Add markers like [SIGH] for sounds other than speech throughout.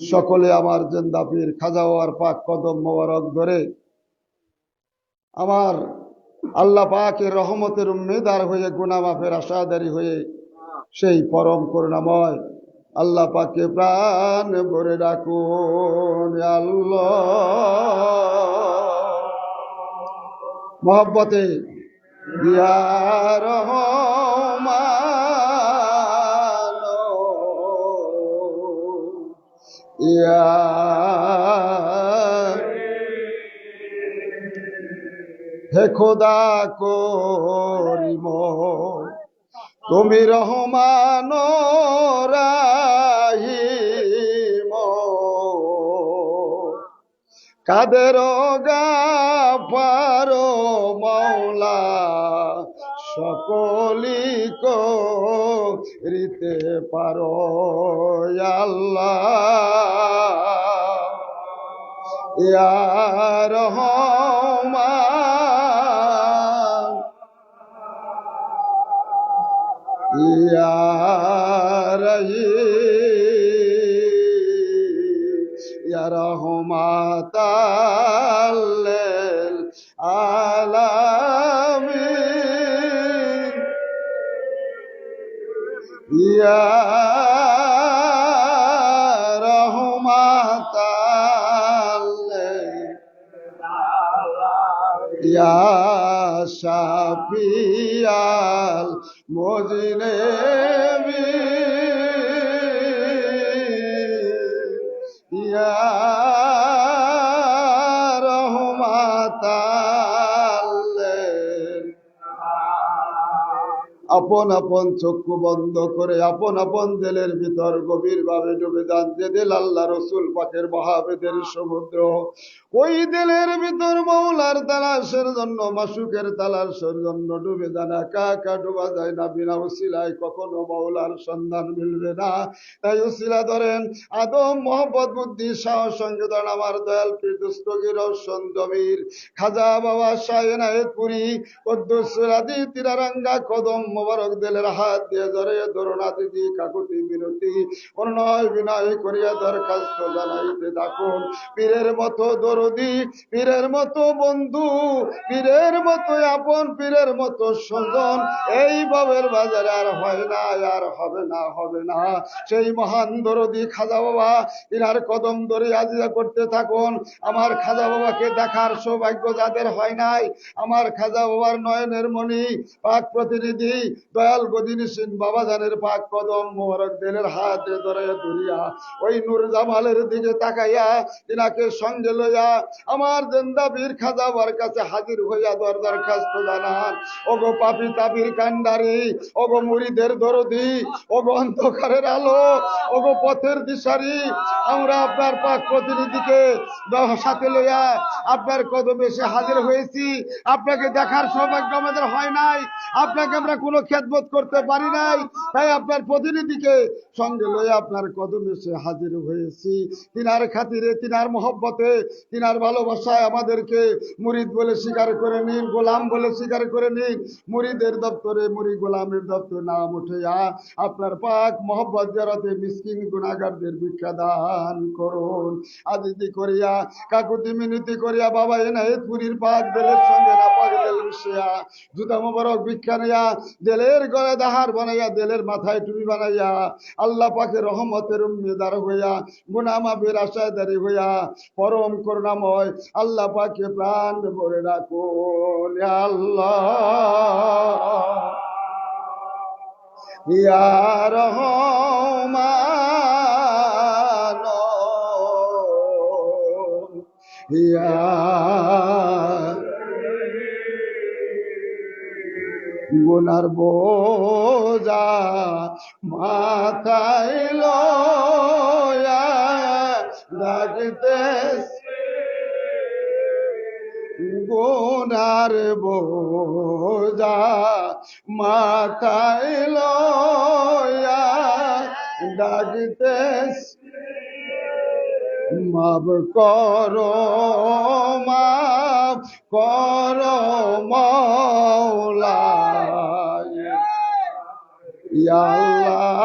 সকলে আমার জেন্দাপির খাজাওয়ার পাক কদম মোবারক ধরে আমার আল্লাহ পাকের রহমতের উম্মেদার হয়ে গুনামাফের আশাদারি হয়ে সেই পরম করুণাময় আল্লাহ পাকে প্রাণ ভরে ডাকুন আল্লাহ। মোহব্বতে, ইয়া ইয়া হে খোদা করিম তুমি রহমান রাহিম। কাদের গাফারো মৌলা সকলি করিতে পারো আল্লাহ। ইয়া রহমান। ইয়া রহমাতাল ইয়া শাফিয়াল মুজরিমি ইয়া আপন আপন চক্ষু বন্ধ করে আপন আপন দিলের ভিতর গভীর ভাবে ডুবে যান। যে দিল আল্লাহ রসুল পাকের মহাবেদের সমুদ্র। ওই দিলের ভিতর মৌলার তালাশের জন্য, মাসুকের তালাশের জন্য ডুবে যান। একা একা ডুবা যায় না, বিনা উসিলায় কখনো মৌলার সন্ধান মিলবে না। তাই উসিলা ধরেন, আদম মোহাম্মদ বুদ্ধি, সাহস সঙ্গে ধরেন আমার দয়াল পীরদস্তগীর জমির খাজা, বাবা শাহেনায়েত পুরী কদ্দুসরাদি তিরারাঙ্গা, কদম মোবারক দিলের হাত দিয়ে ধরে ধরুণা দিদি কাকুতি, মিনতি অনুনয় বিনয় করিয়া দরখাস্ত জানাইতে থাকুন। পীরের মতো দরদি, পীরের মতো বন্ধু, পীরের মতো আপন, পীরের মতো স্বজন, এই বাবের বাজারে আর হয় না, আর হবে না হবে না। সেই মহান দরদি খাজা বাবা ইনার কদম ধরে আজিজা করতে থাকুন। আমার খাজা বাবাকে দেখার সৌভাগ্য যাদের হয় নাই, আমার খাজা বাবার নয়নের মণি, পাক প্রতিনিধি দয়াল গদিনী সিং বাবা জানের পাক কদম মোহরক দিলের হাতে ধরে ধরিয়া ওই নূর জামালের দিকে তাকাইয়া তিনাকে সঙ্গে লইয়া আমার জেন্দা বীর খাজা বাবার কাছে হাজির হইয়া দর দরখাস্ত জানান। ওগো পাপি তাপির কান্ডারি ওগো মুড়িদের দরদি, ওগো অন্ধকারের আলো, ওগো পথের দিশারি, আমরা আপনার পাক প্রতিনিধিকে সাথে লইয়া আপনার কদমে এসে হাজির হয়েছি। আপনাকে দেখার সৌভাগ্য আমাদের হয় নাই। আপনাকে আমরা কোনো খেদমত করতে পারি নাই। তাই আপনার প্রতিনিধিকে সঙ্গে লইয়া আপনার কদমে এসে হাজির হয়েছি। তিনার খাতিরে, তিনার মহব্বতে, তিনার ভালোবাসায় আমাদেরকে মুরিদ বলে স্বীকার করে নিন, গোলাম বলে স্বীকার করে নিন। মুরিদের দপ্তরে মুড়ি গোলামের দপ্তরে নাম উঠেয়া আপনার পাক মহব্বত জরাতে মিসকিন গুণাগারদের ভিক্ষা দান করুন। আদিতি করিয়া, কাকুতি মিনতি করিয়া, বাবা এনায়েত পুরীর পাক দেলের সঙ্গে না পাক মিশিয়া, জুতা মোবারক ভিক্ষা নিয়া দেলের গলে দাহার বানাইয়া, দেলের মাথায় টুপি বানাইয়া, আল্লাহ পাকে রহমতের উম্মেদার হইয়া গুনামাফের আশাদারি হইয়া, পরম করুণাময় আল্লাহ পাকে প্রাণ ভরে ইয়া আল্লাহ। ইয়া রহমান ইয়া গুনার বোঝা মাথায় লয়া ডাকতে গুনার বোজা মাথায় ডাকতে মাফ করো মাফ করো মৌলা ইয়া আল্লাহ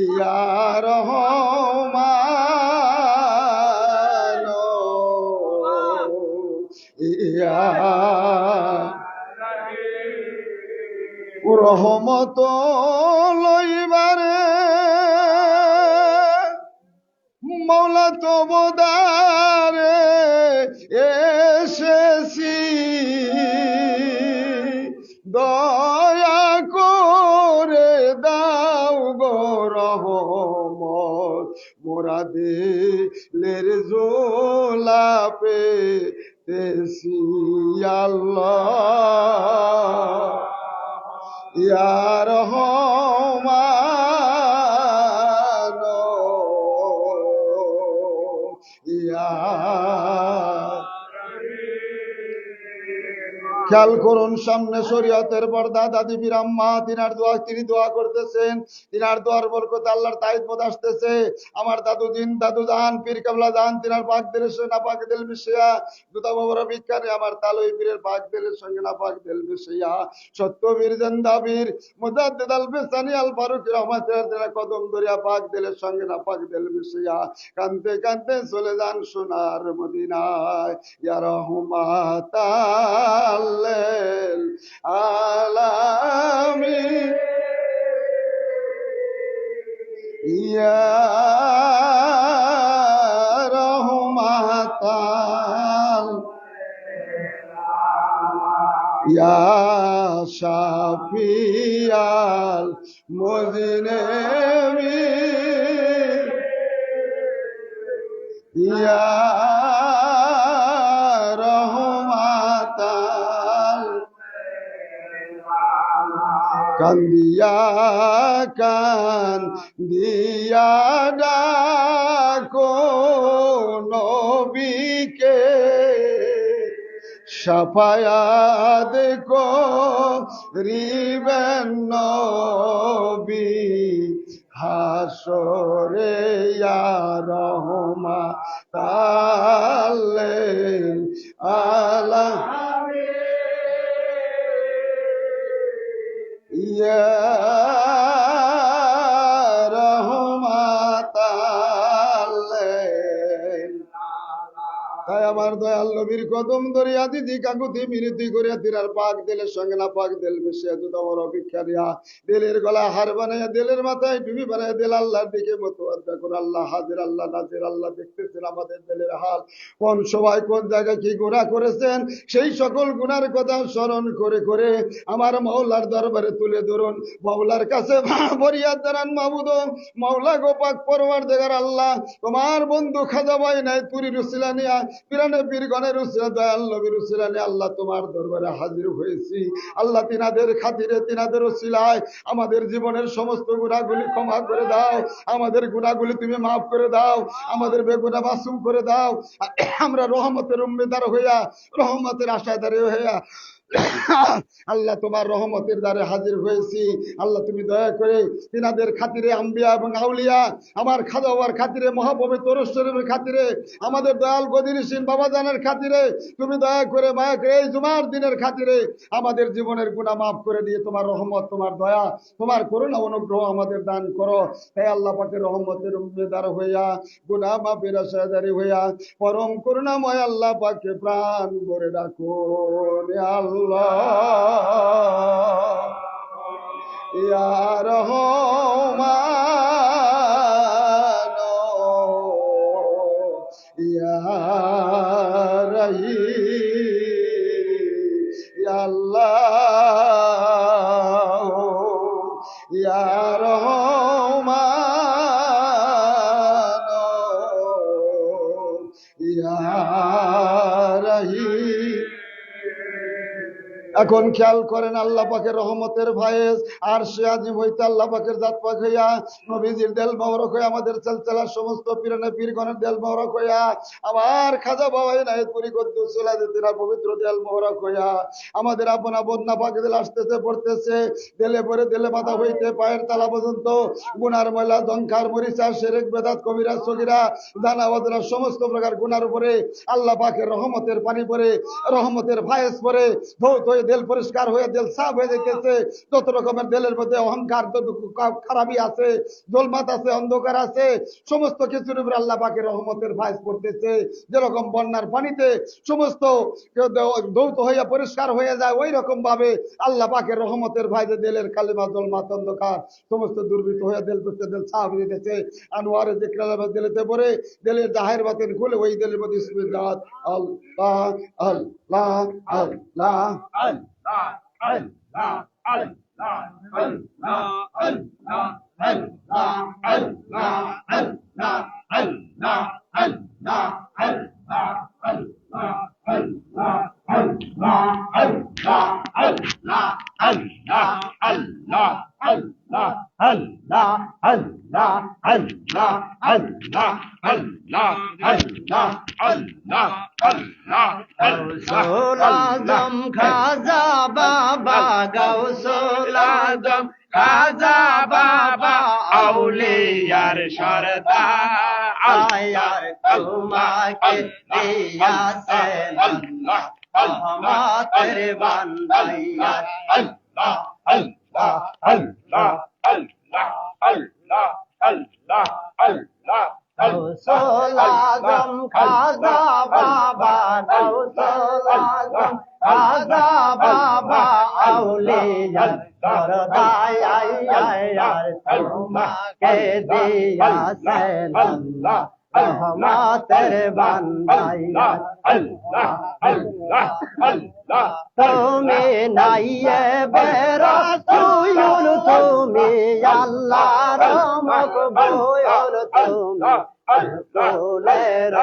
ইয়া ইয়া রহমত লইবারে মৌলা তো বোদারে এসেছি। দয়া করে দাও গো রহমত। মোরা দিলের জোলাপে তেসি আল্লাহ। ইয়া রহমান খেয়াল করুন, সামনে শরীয়তের পর্দা, দাদি বীর আম্মা, তিনার দোয়া, তিনি দোয়া করতেছেন। তিনার দোয়ার বরকতে আল্লাহর তাইদ বোধ আসতেছে। আমার দাদু দিন, দাদু দান পীর কাবলা দান তিনার পাক দিলের সঙ্গে না পাক দিল মিশিয়া দুতা বাবার বিজ্ঞানে আমার তালই পীরের পাক দিলের সঙ্গে না পাক দিল মিশিয়া সত্য বীর জন্দা বীর মুজাদ্দিদ আল বিসানি আল ফারুক রহমাতের দিনা কদম দরিয়া পাক দিলের সঙ্গে না পাক দিল মিশিয়া কানতে কানতে চলে যান সোনার মদিনায়। ইয়া রহমাতাল আলামিন। ইয়া রহমাতাল। ইয়া শাফিয়াল মুজনিমিন। ইয়া কান্দিয়া কান দিয়া ডাকো নবীকে সাফায়াত কো রিবেন নবী হাসরে রহমা তালে আলা ইয়া আমার দয়াল নবীর কদম দরিয়া দিদি কাকুতি মিনতি করিয়া তিনার পাক দিলের সঙ্গে না পাক দিল মিশিয়া দুধ আমার অপেক্ষা দিয়া। দিলের গলা হার বানাইয়া দিলের মাথায় টুপি বানাইয়া দিল, আল্লাহর দিকে মতো দেখুন আল্লাহ হাজির, আল্লাহ নাজির, আল্লাহ দেখতেছেন আমাদের দিলের হাল। কোন সবাই কোন জায়গায় কি গুণা করেছেন, সেই সকল গুণার কথা স্মরণ করে করে আমার মৌলার দরবারে তুলে ধরুন। মৌলার কাছে বরিয়াদ জানান, মাহমুদ মৌলা গোপাক পরবার দেখার আল্লাহ, তোমার বন্ধু খাজা ভাই নাই তুরি রুসিলা নিয়া আল্লাহ তোমার দরবারে হাজির হয়েছি। আল্লাহ তিনাদের খাতিরে, তিনাদের আমাদের জীবনের সমস্ত গুণাগুলি ক্ষমা করে দাও। আমাদের গুণাগুলি তুমি মাফ করে দাও। আমাদের বেগুনা মাসুম করে দাও। আমরা রহমতের উম্মেদার হইয়া, রহমতের আশাদারে হইয়া [COUGHS] আল্লাহ তোমার রহমতের দ্বারে হাজির হয়েছি। আল্লাহ তুমি দয়া করে তিনাদের খাতিরে আম্বিয়া এবং আউলিয়া, আমার খাদাওয়ার খাতিরে, মহাপবিত্র শরীফের খাতিরে, আমাদের দয়াল গদিনিসীন বাবা জানের খাতিরে, তুমি দয়া করে মায়া করে এই জুমার দিনের খাতিরে আমাদের জীবনের গুণা মাফ করে দিয়ে তোমার রহমত, তোমার দয়া, তোমার করুণা অনুগ্রহ আমাদের দান করো। হে আল্লাহ পাকের রহমতের উম্মেদার হইয়া, গুণা মাফের আশাদারি হইয়া, পরম করুণাময় আল্লাহ পাকে প্রাণ করে রাখুন এ আল্লাহ। ইয়া রহমান। ইয়া রহিম। ইয়া আল্লাহ। এখন খেয়াল করেন আল্লাহ পাকের রহমতের ভাইস, আর সে আজিম হইতে আল্লাহ পাকের জাত পাক হইয়া, নবীজির দেল মহরক হইয়া, আমাদের চালচালার সমস্ত পীরনে পীরগণের দেল মহরক হইয়া আমার খাজা বাবাই নাই পুরি কদ্দুসুলা দিনা পবিত্র দেল মহরক হইয়া, আমাদের আপন আপন না পাকে দিল আসতেছে, পড়তেছে, দেলে পরে দেলে মাথা হইতে, পায়ের তালা পর্যন্ত, গুনার ময়লা দংখার মরিচা সেরেক, বেদাত কবিরা সগিরা, দানা বাদরা সমস্ত প্রকার গুনার উপরে আল্লাহ পাকের রহমতের পানি পরে, রহমতের ভায়েস পরে, ধৌত হয়ে দিল পরিষ্কার হয়ে, দিল সাফ হয়ে যেতেছে যত রকমের দিলের মধ্যে অহংকার খারাপি আছে, জলমাত আছে, অন্ধকার আছে, সমস্ত কিছুর উপর আল্লাহ পাকের রহমতের ভাইস পড়তেছে। যেরকম বন্যার পানিতে সমস্ত দৌত হইয়া পরিষ্কার হয়ে যায় ওই রকম ভাবে আল্লাহ পাকের রহমতের ভাইজে দিলের কালিমা, জলমাত, অন্ধকার, সমস্ত দুর্বৃত্ত হয়ে দিল করতে দিল সাফ হয়ে যেতেছে আনোয়ারে যে কালামা দিলেতে পরে দিলের জাহের বাতিন খুলে ওই দিলের মধ্যে la al la al la al la al la al la al la al la al la al la al la al la al আজম খাজা বাবা গৌসুল আজম খাজা বাবা আউলিয়ার সরদার আয়ার তোমাকে দিয়াছেন আল্লাহ আল্লাহ গৌসুল আজম খাজা নাইয়ে বেরা তুমি আল্লাহ রমক বয়র তুমি কোলের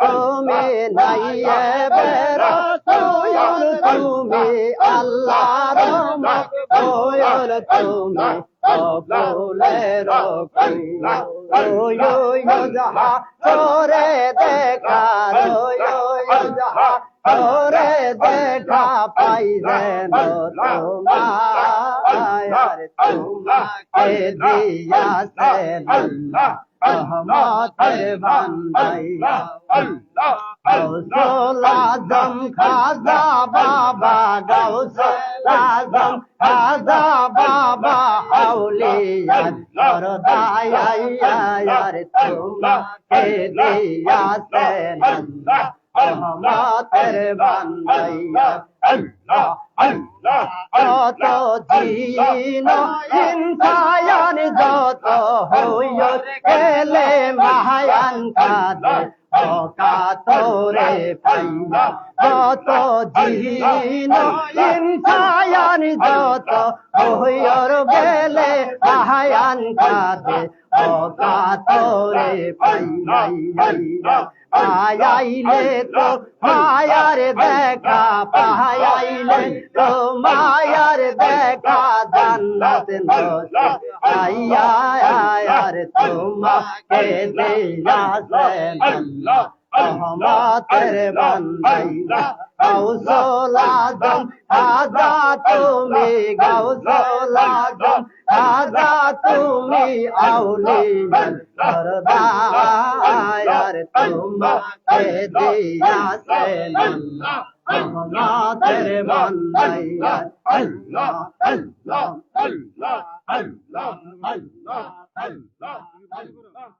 তুমি নাইয়ে বেরা তুয়ুর তুমি আল্লাহ রমক বয়র তুমি যাহা তোরে দেখা রোয়ো যাহা দেখা পাই যেন তোমার তোমাকে দিয়াছেন। রহমতের বান্দাইয়া। গৌসুল আজম খাজা বাবা গৌসুল আজম খাজা বাবা আউলিয়ার সরদায়ার তোমাকে দিয়াছেন। রহমতের বান্দাইয়া যত জিন ইনসায়ান যত হইয় গেলে মায়ান কাদে অকাতরে পাইয়া যত জিন ইনসায়ান যত হইয়র গেলে মায়ান কাদে অকাতরে পাইয়া পায়াইলে তো মায়ার দেখা পায়াইলে তো মায়ার দেখা, জান্নাত আয়ার তোমাকে দিয়াছেন আল্লাহ আজা তুমি গৌসল আজম আজা তুমি আউলি সরদার তোমাকে আল্লাহ আল্লাহ আল্লাহ আল্লাহ আল্লাহ